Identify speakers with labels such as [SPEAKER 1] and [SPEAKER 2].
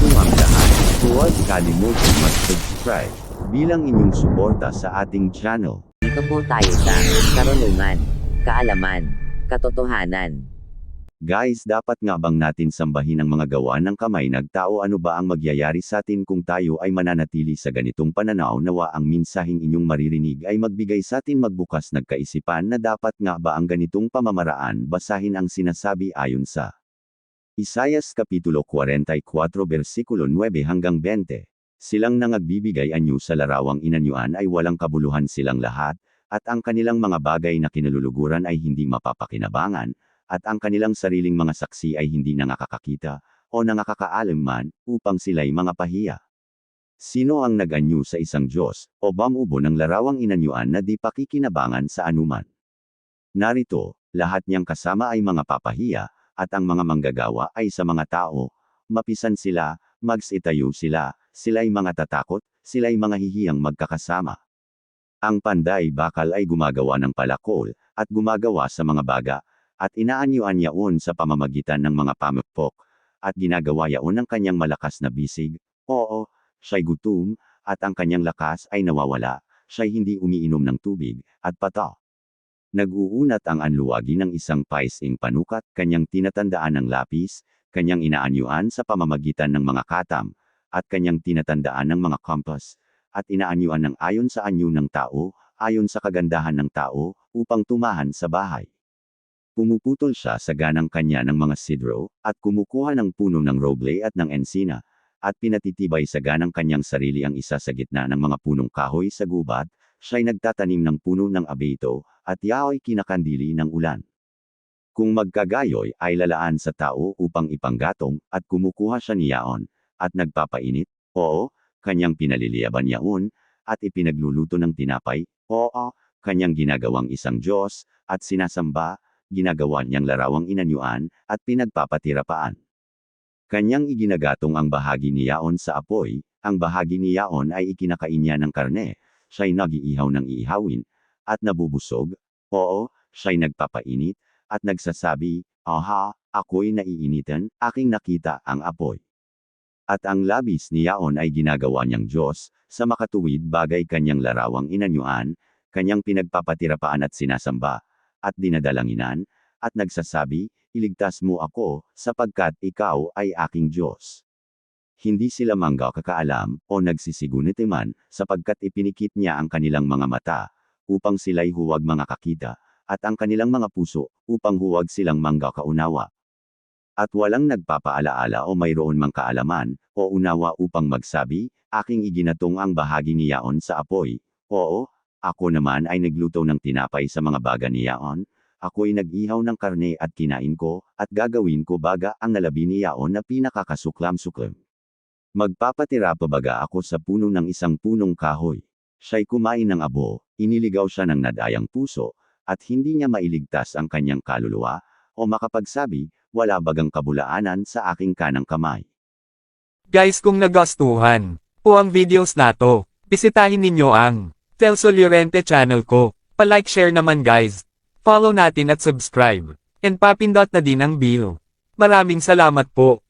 [SPEAKER 1] Bago ang lahat, huwag kalimutan mag-subscribe bilang inyong suporta sa ating channel.
[SPEAKER 2] Dito po tayo sa karunungan, kaalaman, katotohanan.
[SPEAKER 1] Guys, dapat nga bang natin sambahin ang mga gawa ng kamay ng tao? Ano ba ang magyayari sa atin kung tayo ay mananatili sa ganitong pananaw nawa ang minsahing inyong maririnig ay magbigay sa atin magbukas nagkaisipan na dapat nga ba ang ganitong pamamaraan basahin ang sinasabi ayon sa Isayas Kapitulo 44 versikulo 9 hanggang 20. Silang nangagbibigay anyo sa larawang inanyuan ay walang kabuluhan silang lahat, at ang kanilang mga bagay na kinaluluguran ay hindi mapapakinabangan, at ang kanilang sariling mga saksi ay hindi nangakakakita, o nangakakaalam man, upang sila'y mga pahiya. Sino ang nag-anyo sa isang Diyos, o bamubo ng larawang inanyuan na di pakikinabangan sa anuman? Narito, lahat niyang kasama ay mga papahiya, at ang mga manggagawa ay sa mga tao, mapisan sila, magsitayo sila, sila'y mga tatakot, sila'y mga hihiyang magkakasama. Ang panday bakal ay gumagawa ng palakol, at gumagawa sa mga baga, at inaanyuan yaon sa pamamagitan ng mga pamukpok, at ginagawa yaon ng kanyang malakas na bisig, oo, siya'y gutom, at ang kanyang lakas ay nawawala, siya'y hindi umiinom ng tubig, at pata. Nag-uunat ang anluwagi ng isang paising panukat, kanyang tinatandaan ng lapis, kanyang inaanyuan sa pamamagitan ng mga katam, at kanyang tinatandaan ng mga kompas, at inaanyuan ng ayon sa anyo ng tao, ayon sa kagandahan ng tao, upang tumahan sa bahay. Pumuputol siya sa ganang kanya ng mga sidro, at kumukuha ng puno ng roble at ng ensina, at pinatitibay sa ganang kanyang sarili ang isa sa gitna ng mga punong kahoy sa gubat, siya'y nagtatanim ng puno ng abeto, at yao'y kinakandili ng ulan. Kung magkagayoy ay lalaan sa tao upang ipanggatong, at kumukuha siya niyaon, at nagpapainit, oo, kanyang pinaliliyaban yaon, at ipinagluluto ng tinapay, oo, kanyang ginagawang isang Diyos, at sinasamba, ginagawa niyang larawang inanyuan, at pinagpapatirapaan. Kanyang iginagatong ang bahagi niyaon sa apoy, ang bahagi niyaon ay ikinakain niya ng karne, siya'y nagiihaw ng iihawin, at nabubusog, oo, siya'y nagpapainit, at nagsasabi, aha, ako'y naiinitan, aking nakita ang apoy. At ang labis niyaon ay ginagawa niyang Diyos, sa makatuwid bagay kanyang larawang inanyuan, kanyang pinagpapatirapaan at sinasamba, at dinadalanginan, at nagsasabi, iligtas mo ako, sapagkat ikaw ay aking Diyos. Hindi sila mangga kakaalam, o nagsisigunit man, sapagkat ipinikit niya ang kanilang mga mata, upang sila'y huwag mga kakita, at ang kanilang mga puso, upang huwag silang mangga kaunawa. At walang nagpapaalaala o mayroon mang kaalaman, o unawa upang magsabi, aking iginatong ang bahagi niyaon sa apoy, oo, ako naman ay nagluto ng tinapay sa mga baga niyaon, ako'y nag-ihaw ng karne at kinain ko, at gagawin ko baga ang nalabi niyaon na pinakakasuklam-suklam. Magpapatira pa baga ako sa puno ng isang punong kahoy. Siya'y kumain ng abo, iniligaw siya ng nadayang puso, at hindi niya mailigtas ang kanyang kaluluwa, o makapagsabi, wala bagang kabulaanan sa aking kanang kamay.
[SPEAKER 3] Guys kung nagustuhan po ang videos na to, bisitahin ninyo ang Telso Llorente channel ko. Pa-like share naman guys. Follow natin at subscribe. And papindot na din ang bell. Maraming salamat po.